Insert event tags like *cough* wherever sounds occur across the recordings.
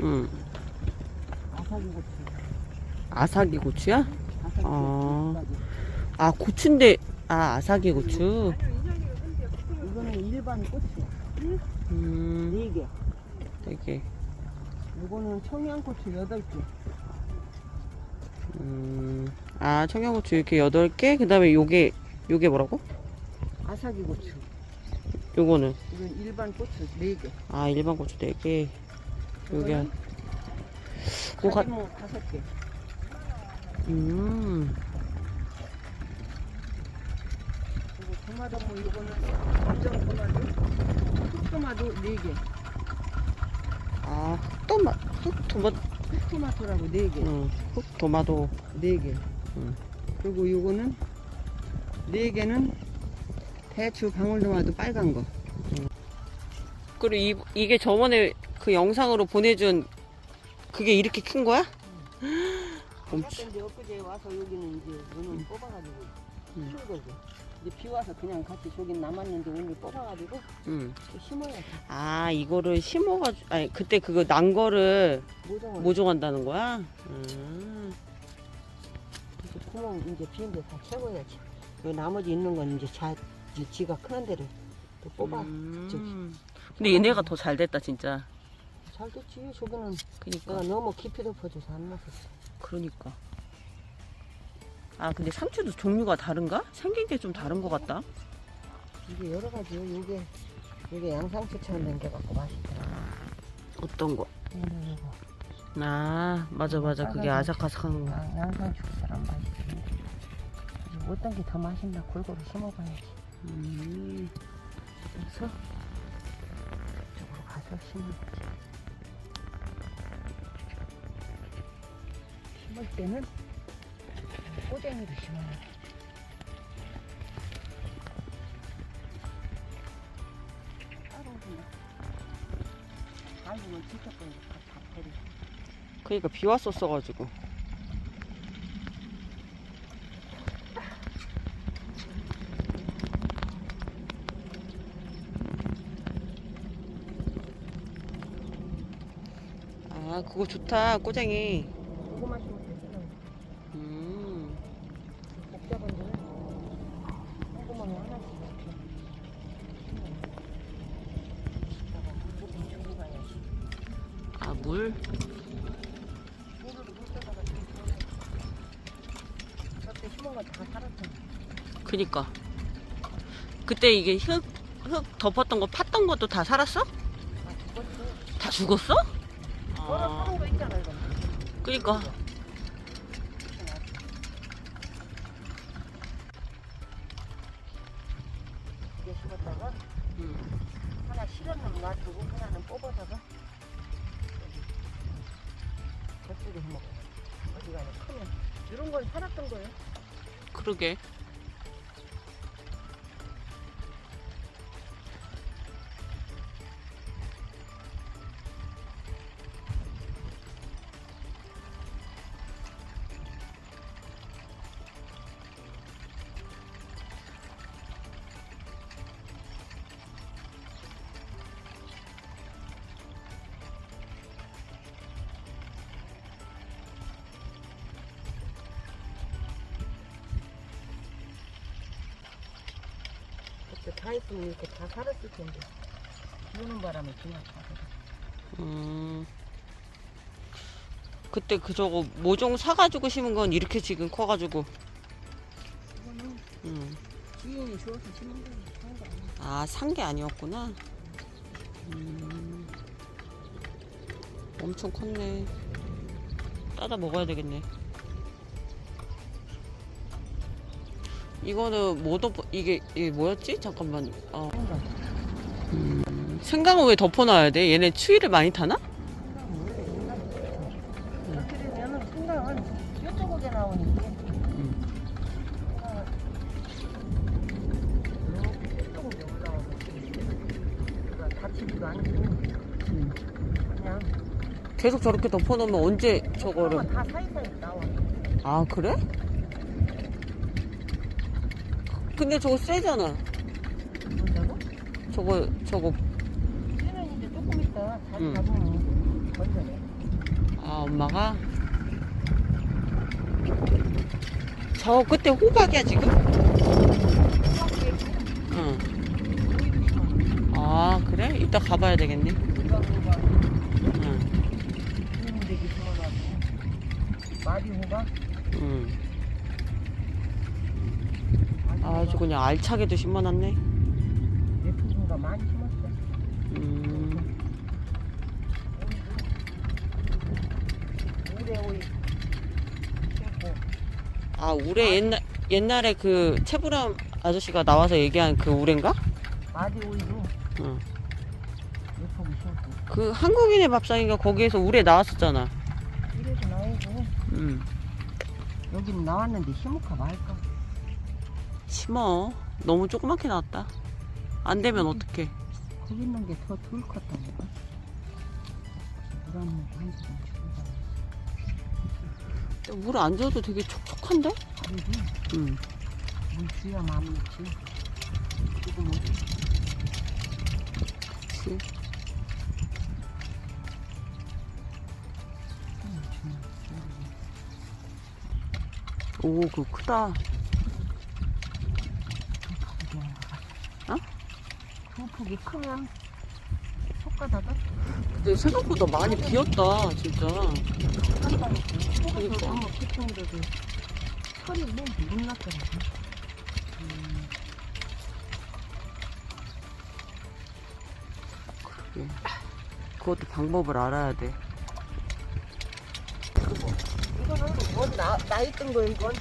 응. 아사기 고추. 아사기 고추야? 아. 고추. 아, 고추인데, 아, 아사기 고추. 이거는 일반 고추. 음, 네 개. 되게, 이거는 청양고추 여덟 개. 음, 아, 청양고추 이렇게 8개? 그 다음에 요게, 요게 뭐라고? 아사기 고추. 요거는, 이건 일반 고추 네 개. 아, 일반 고추 4개. 요게, 한- 고 뭐가- 가지모 다섯 개. 음, 그리고 토마토 뭐 이거는 검정 토마토, 흑토마토 네 개. 아, 흑토마, 흑토마, 흑토마토라고 네 개. 응, 흑토마토. 네 개. 음. 그리고 요거는 네 개는 대추 방울토마토 빨간 거. 그리고 이, 이게 저번에 그 영상으로 보내준 그게 이렇게 큰 거야? *gasps* 엄청. 엊그제 와서 여기는 이제 오늘 뽑아가지고 음. 키운 거지. 이제 비 와서 그냥 같이 저기 남았는데 오늘 뽑아가지고 응. 또 심어야지. 아, 이거를 심어가지고, 아니, 그때 그거 난 거를 모종을. 모종한다는 거야? 음. 이제 구멍 이제 비는데 다 채워야지. 요 나머지 있는 건 이제 자, 이제 지가 크는 데를 또 뽑아. 음. 근데 얘네가 더 잘 됐다, 진짜. 잘 됐지. 저기는 그니까. 내가 너무 깊이 덮어줘서 안 났었어. 그러니까. 아, 근데 상추도 종류가 다른가? 생긴 게 좀 다른 것 같다. 이게 여러 가지요. 이게 이게 양상추처럼 생겨갖고 맛있더라. 어떤 거? 이거 이거. 아, 맞아, 맞아. 그게 아삭아삭한 거. 양- 양상추처럼 맛있어. 어떤 게 더 맛있나 골고루 심어봐야지. 음. 그래서 이쪽으로 가서 심어야지. 심을 때는 다 버려. 그니까 비 왔었어가지고. 아, 그거 좋다, 꼬쟁이. 거 다 살았잖아. 그니까. 그때 이게 흙, 흙 덮었던 거 팠던 것도 다 살았어? 다 죽었어? 아, 사는 거 있잖아, 이거. 그니까. 그 다 있으면 이렇게 다 살았을 텐데. 비 오는 바람에 살아. 음. 그때 그 저거 모종 사가지고 심은 건 이렇게 지금 커가지고. 이거는 음. 주인이 주워서 심은 거야. 사는 거 아니야. 아, 산 게 아니었구나. 음. 엄청 컸네. 따다 먹어야 되겠네. 이거는 뭐 덮어, 이게, 이게 뭐였지? 잠깐만. 어. 음, 생강은 왜 덮어놔야 돼? 얘네 추위를 많이 타나? 이렇게 되면은 생강은 이쪽에 나오니까. 이쪽으로 올라와서 그러니까 다치지도 않고 그냥 계속 저렇게 덮어놓으면 언제 저거를. 다 사이사이 나와. 아, 그래? 근데 저거 세잖아. 뭔다고? 저거, 저거. 그러면 이제 조금 있다 다시 응. 잡으면 건져내. 아, 엄마가? 저 끝에 호박이야, 지금? 응. 아, 그래? 이따 가봐야 되겠네. 응. 마디 호박? 응. 아주 그냥 알차게도 심어놨네. 예쁘긴가 많이 심었어. 음, 오래 오이 심고. 아, 우레 옛날, 옛날에 그 채부람 아저씨가 나와서 얘기한 그 우레인가? 마디 오이도 응. 예쁘게 심고. 그 한국인의 밥상인가 거기에서 우레 나왔었잖아. 이래도 나오고 응. 여기는 나왔는데 심을까 말까. 심어. 너무 조그맣게 나왔다. 안 되면 어떡해. 거기 있는 게더덜 컸다니까. 물안 먹고 한 시간 주고 물안 줘도 되게 촉촉한데? 응. 물 줘야 마음 놓지. 그거 뭐지? 그치. 음, 오, 그거 크다. 어? 두 폭이 크면 속가다가 근데 생각보다 많이 비었다, 진짜. 속가다가 그러니까. 한번 피통돼도 털이 뭐 못 났더라고. 예. 그것도 방법을 알아야 돼. 이거는 뭐 나 나 있던 거 이건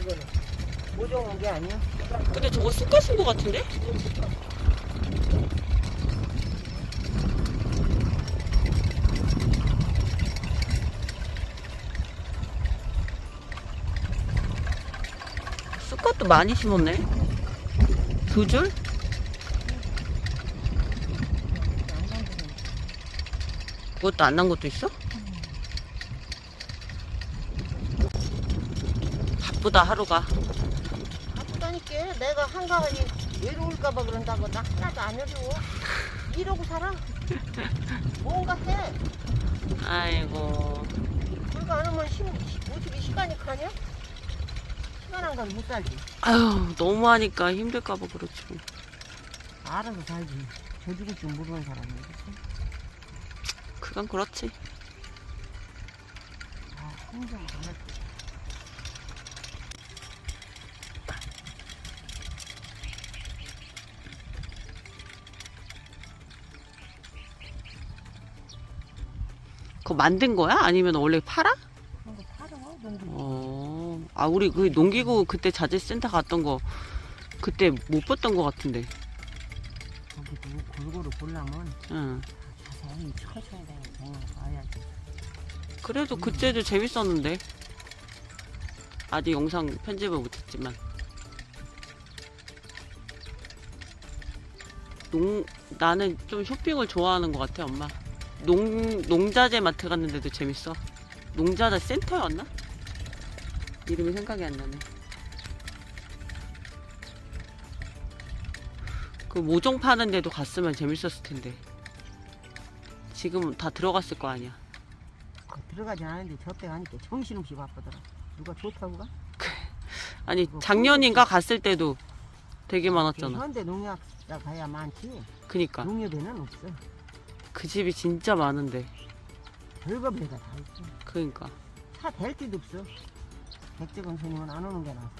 이거는 모종한 게 아니야. 근데 저거 쑥갓인 것 같은데? 쑥갓도 많이 심었네? 두 줄? 그것도 안 난 것도 있어? 바쁘다 하루가 바쁘다니까 내가 한가하니 외로울까봐 그런다고 나 하나도 안 해줘. 이러고 살아. 뭔가 해. 아이고 그거 안 하면 심, 어떻게 시간이 가냐? 안 가면 못 살지. 아유 너무 하니까 힘들까봐 그렇지 뭐. 알아서 살지. 저 죽을 줄 모르는 사람이 그치? 그건 그렇지 아, 힘좀 안. 그거 만든 거야? 아니면 원래 팔아. 아 우리 그 농기구 그때 자재센터 갔던 거 그때 못 봤던 거 같은데. 거기도 골고루 보려면 응. 자세히 쳐줘야 되는 봐야지. 그래도 그때도 재밌었는데. 아직 영상 편집을 못했지만. 농 나는 좀 쇼핑을 좋아하는 것 같아 엄마. 농 농자재 마트 갔는데도 재밌어? 농자재 센터였나 이름이 생각이 안 나네 그 모종 파는 데도 갔으면 재밌었을 텐데 지금은 다 들어갔을 거 아니야 그 들어가지 않았는데 저때 가니까 정신없이 바쁘더라. 누가 좋다고 가? 아니 작년인가 갔을 때도 되게 많았잖아. 현대 농협 가야 많지. 그니까 농협에는 없어. 그 집이 진짜 많은데. 별거 별거 다 있어. 그니까 차댈 데도 없어. 백제건 손님은 안 오는 게 나았어.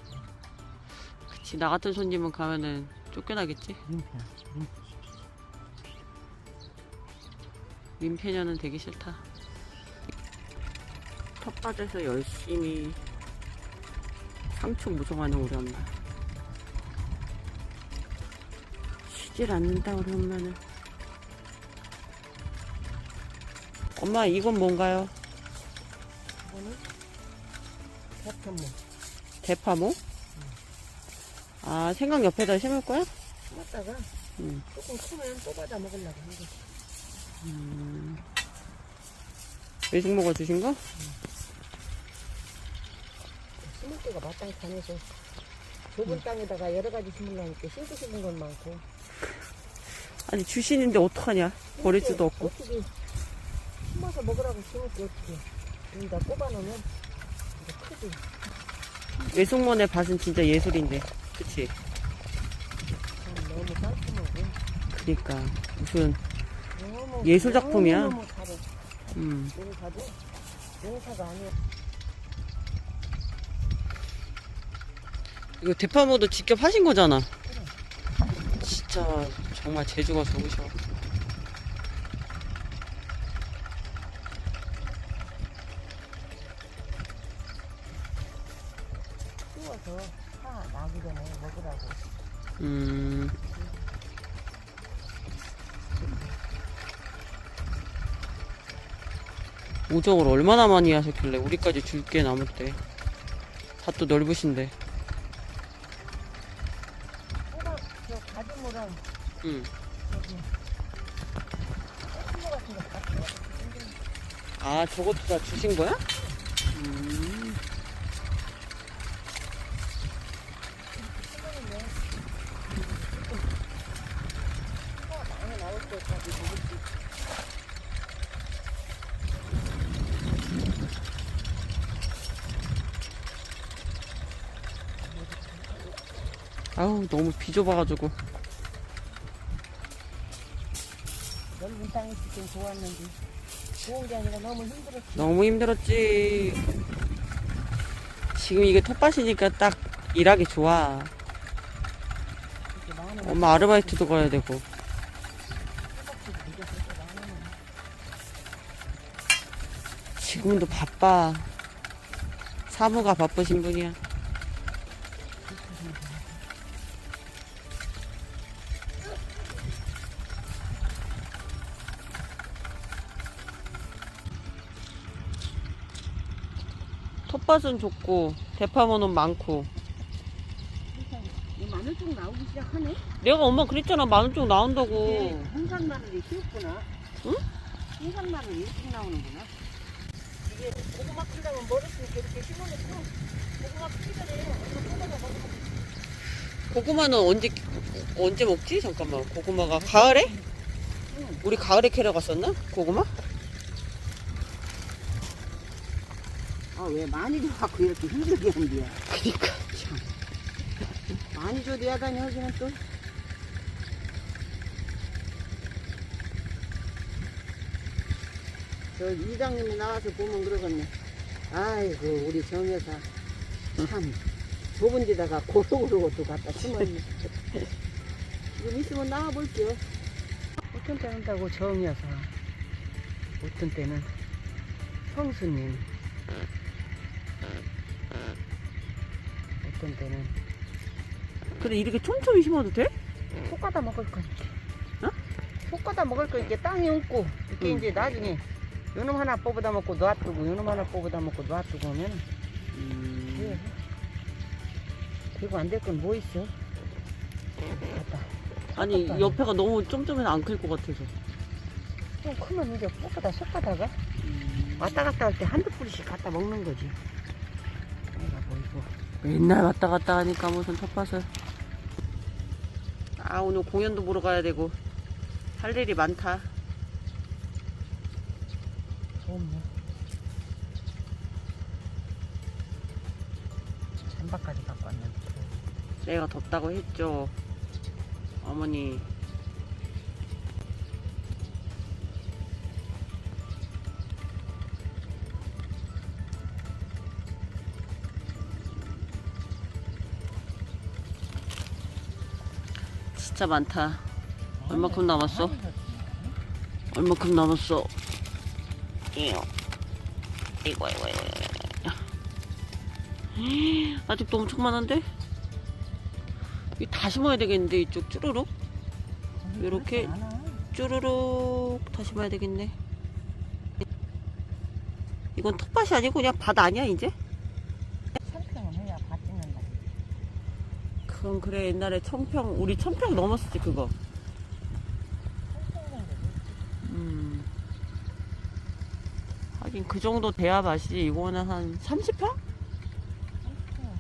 그치 나 같은 손님은 가면은 쫓겨나겠지. 민폐. 민폐. 민폐녀는 되기 싫다. 텃밭에서 열심히 상추 무성하는 우리 엄마. 쉬질 않는다 우리 엄마는. 엄마 이건 뭔가요? 이거는 대편모. 대파모? 아 생강 옆에다 심을 거야? 심었다가 응. 조금 크면 또 받아 먹으려고 한 거지. 음. 외식 먹어 주신 거? 심을 때가 마땅히 가면서 좁은 땅에다가 여러 가지 심으려니까 심고 싶은 건 많고. 아니 주신인데 어떡하냐? 버릴 수도 없고. 어떻게 심어서 먹으라고 심을 게 어떻게 여기다 크지 외숙모네 밭은 진짜 예술인데. 그치? 참 너무 깔끔하고 그니까. 무슨, 너무 예술 작품이야. 너무 잘해 음. 농사도 농사가 아니야 이거 대파모도 직접 하신 거잖아. 진짜, 정말 재주가 좋으셔. 키워서 파 나기 전에 먹으라고 음. 우정을 얼마나 많이 하셨길래 우리까지 줄게 남을 때 밭도 넓으신데 응. 아 저것도 다 주신 거야? 음. 많이 나올 때까지 먹을 수 있어 아우 너무 비좁아가지고. 넓은 땅이 땐 좋았는데 좋은 게 아니라 너무 힘들었지. 너무 힘들었지. 지금 이게 텃밭이니까 딱 일하기 좋아. 엄마 아르바이트도 가야 되고. 지금도 바빠. 사무가 바쁘신 분이야 텃밭은 좋고 대파모는 많고 이 마늘 좀 나오기 시작하네 내가 엄마 그랬잖아 마늘 쪽 나온다고 이게 홍산 마늘이 키웠구나 응? 홍산 마늘이 일찍 나오는구나 이게 고구마 큰다면 머릿속에 이렇게 심어놓고 고구마 크기 전에 뜯어서 먹으면 고구마는 언제 언제 먹지? 잠깐만 고구마가 가을에? 응. 우리 가을에 캐러 갔었나? 고구마? 왜 많이 줘갖고 이렇게 힘들게 한디야 그니까. 많이 줘도 야단이 하기는 또. 저 이장님이 나와서 보면 그러겠네. 아이고 우리 정 여사. 참. 좁은 데다가 고속으로 것도 갖다 심었네 지금 있으면 나와볼게요. 어떤 때는 다고 정 여사. 어떤 때는 성수님 어떤 때는 그래 이렇게 촘촘히 심어도 돼? 속 가다 먹을 거니까. 어? 속 가다 먹을 거 이렇게 땅에 얹고 이렇게 응. 이제 나중에 요놈 하나 뽑아다 먹고 놔두고 요놈 하나 뽑아다 먹고 놔두고 하면 음, 돼. 그리고 안 될 건 뭐 있어? 갔다. 아니 섞었다. 옆에가 너무 쫌쫌해서 안 클 것 같아서 좀 크면 이제 뽑아다 속 가다가 왔다 갔다 할 때 한두 뿌리씩 갖다 먹는 거지. 맨날 왔다 갔다 하니까 무슨 텃밭을. 아 오늘 공연도 보러 가야 되고. 할 일이 많다. 좋네. 잠바까지 갖고 왔는데. 내가 덥다고 했죠. 어머니 진짜 많다 얼마큼 남았어? 얼마큼 남았어? 이거, 이거, 이거, 이거. 이거. 아직도 엄청 많은데? 이 다 심어야 되겠는데, 이쪽 쭈루룩? 요렇게? 쭈루룩 다 심어야 되겠네. 이건 텃밭이 아니고 그냥 밭 아니야, 이제? 청평은 해야 밭 짓는다. 그건 그래, 옛날에 청평, 우리 청평 넘었었지, 그거. 음. 하긴 그 정도 돼야 맛이 이거는 한 30평? 청평은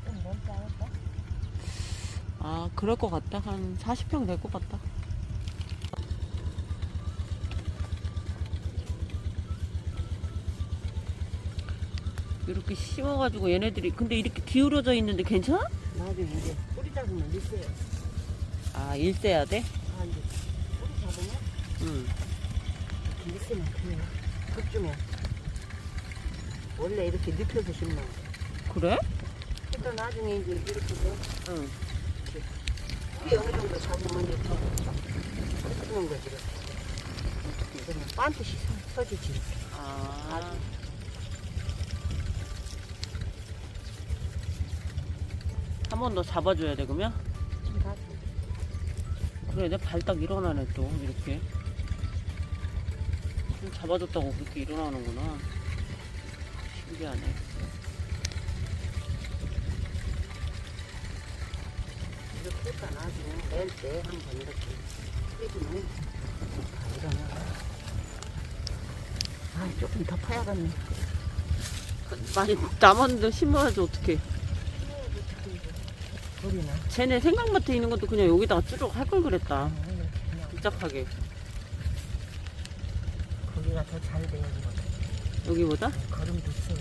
좀 넓지 않을까? 아 그럴 것 같다 한 40평 될 것 같다 이렇게 심어가지고 얘네들이 근데 이렇게 기울어져 있는데 괜찮아? 이제 뿌리 잡으면 있어요. 아 일세야 돼? 아, 이제 뿌리 잡으면 응. 이렇게 있으면 그래요. 그쯤에 원래 이렇게 눕혀서 심는 거. 그래? 또 나중에 이제 이렇게 돼. 응. 뿌리 어느 정도 잡으면 이제 더 크는 거지. 이렇게. 이거는 반드시 서- 서지지. 이렇게. 아. 한 번 더 잡아줘야 돼 그러면? 그래 내 발 딱 일어나네 또 이렇게 좀 잡아줬다고 그렇게 일어나는구나 신기하네 이렇게 했다 나중에 낼때 한 번 이렇게 해주면 다 일어나. 아, 조금 더 파야겠네. 많이 남았는데 심어야지 어떡해 소리나. 쟤네 생강밭에 있는 것도 그냥 여기다가 쭈룩 할 걸 그랬다 그냥 복잡하게 거기가 더잘 돼요. 여기보다? 걸음도 있어요.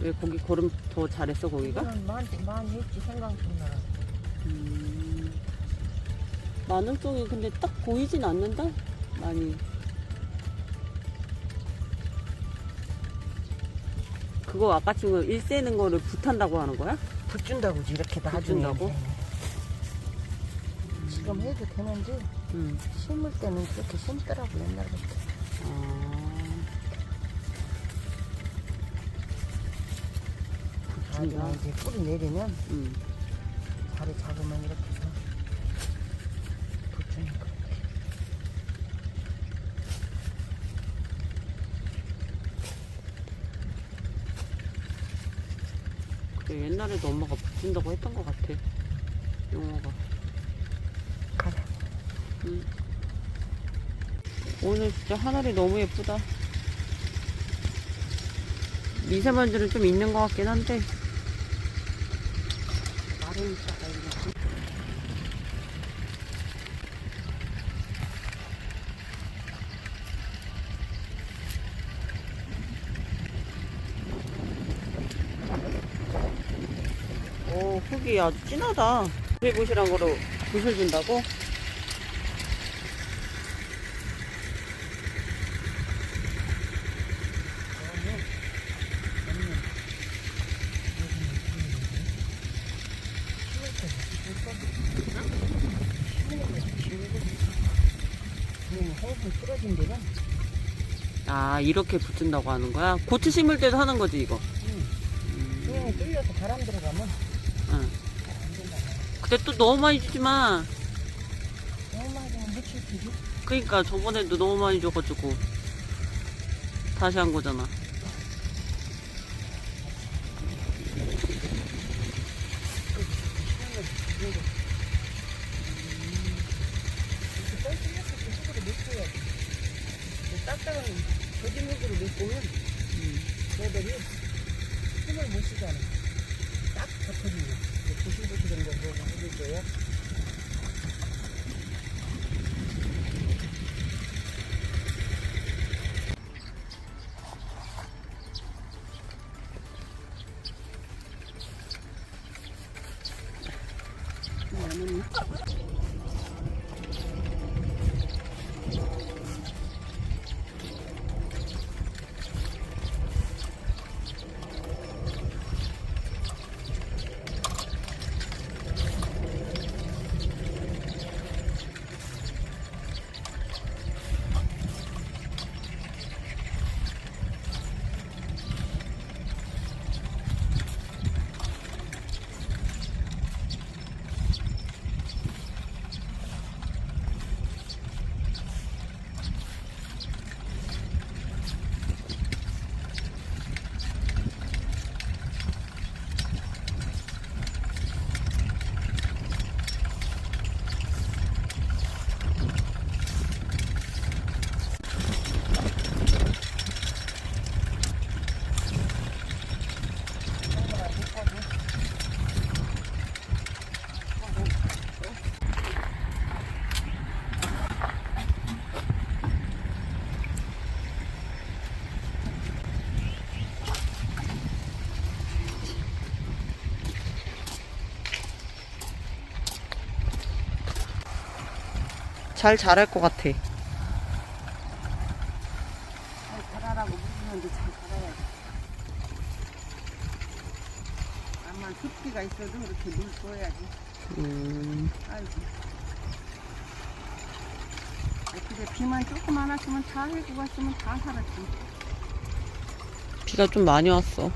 왜 거기 걸음 더 잘했어 거기가? 이거는 많이, 많이 했지, 생강송나. 음, 마늘 쪽이 근데 딱 보이진 않는다? 많이. 그거 아까 지금 일 세는 거를 붓한다고 하는 거야? 붙준다고 이렇게. 붙준다고? 지금 해도 되는데, 응. 심을 때는 그렇게 심더라고, 옛날부터. 아. 나중에 붓준다. 이제 뿌리 내리면, 응. 자리 잡으면 이렇게 해서 붙주는 거. 그래, 옛날에도 엄마가 붓준다고 했던 것 같아. 용어가. 가자. 응. 오늘 진짜 하늘이 너무 예쁘다. 미세먼지는 좀 있는 것 같긴 한데. 마른 있다가 이렇게. 오, 흙이 아주 진하다. 부실부실한 거로 붓을 준다고? 아, 이렇게 붙인다고 하는 거야? 고추 심을 때도 하는 거지, 이거? 그냥 뚫려서 바람 들어가면 응. 안 된다. 또 너무 많이 주지 마. 너무 많이 되면 묻힐 테지. 그러니까 저번에도 너무 많이 줘가지고. 다시 한 거잖아. 딱딱한 젖은 흙으로 넣으면 얘들이 힘을 못 쓰잖아. 잘 자랄 것 같아. 잘 자라라고 물으는데 잘 자라야지. 암만 습기가 있어도 이렇게 물 줘야지. 음, 아이고. 아, 근데 비만 조금 안 왔으면 다 해고 갔으면 다 살았지. 비가 좀 많이 왔어.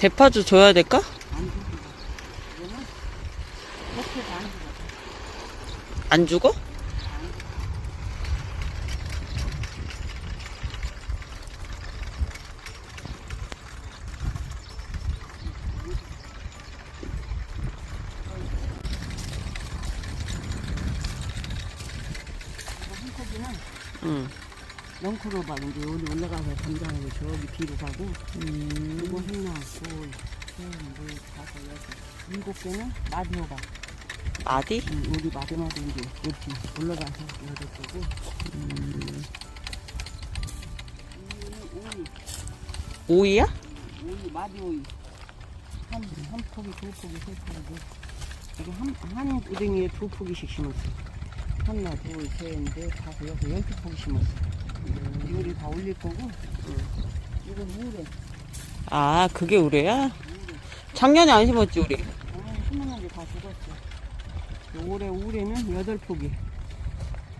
대파주 줘야 될까? 안 죽어? 이거 한 코기는 응. 넝크로 봐. 이제 여기 올라가서 담장으로 저기 뒤로 가고. 음, 이거 하나, 둘, 셋, 넷, 다섯, 여섯. 일곱 개는 마디오가. 마디? 응, 우리 마디마디 이제 이렇게 올라가서 여덟 개고. 음, 오이, 오이야? 오이, 마디 오이. 한, 한 포기, 두 포기, 세 포기. 이거 한, 한 우등이에 두 포기씩 심었어. 하나, 둘, 셋, 넷, 다섯, 여섯, 열두 포기 심었어. 이거를 다 올릴 거고. 이건 우레. 아, 그게 우레야? 우레. 작년에 안 심었지, 우리? 작년에 심었는데 다 죽었어. 올해 우레는 여덟 포기.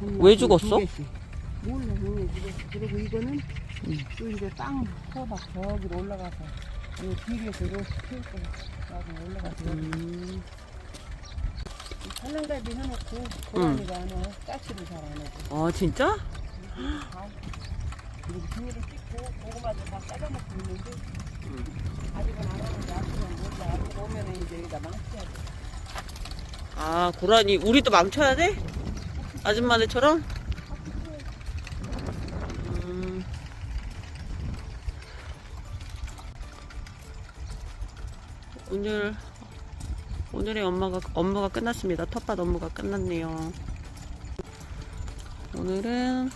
왜 둘, 죽었어? 몰라, 왜 죽었어. 그리고 이거는 음. 또 이제 땅 호박 저기로 올라가서 이 뒤에서 이렇게 키울 거야. 나도 올라가서 음, 산란갈비 해놓고 고라니가 안 와. 까치를 잘안 하고. 아, 진짜? 다 그리고 비닐을 찍고 고구마도 다 싸다놓고 있는데 아직은 안 하는데 앞으로 몰라. 앞으로 오면은 이제 여기다 망치야 돼. 아, 고라니. 우리도 망쳐야 돼? 아줌마네처럼? 음, 오늘, 오늘의 엄마가, 업무가 끝났습니다. 텃밭 업무가 끝났네요. 오늘은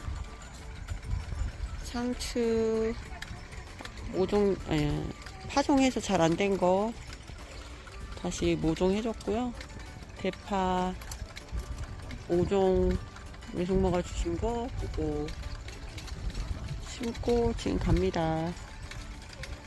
상추 5종, 아니, 파종해서 잘 안 된 거 다시 모종해줬고요. 대파 5종 외숙모가 주신 거 그거 심고 지금 갑니다.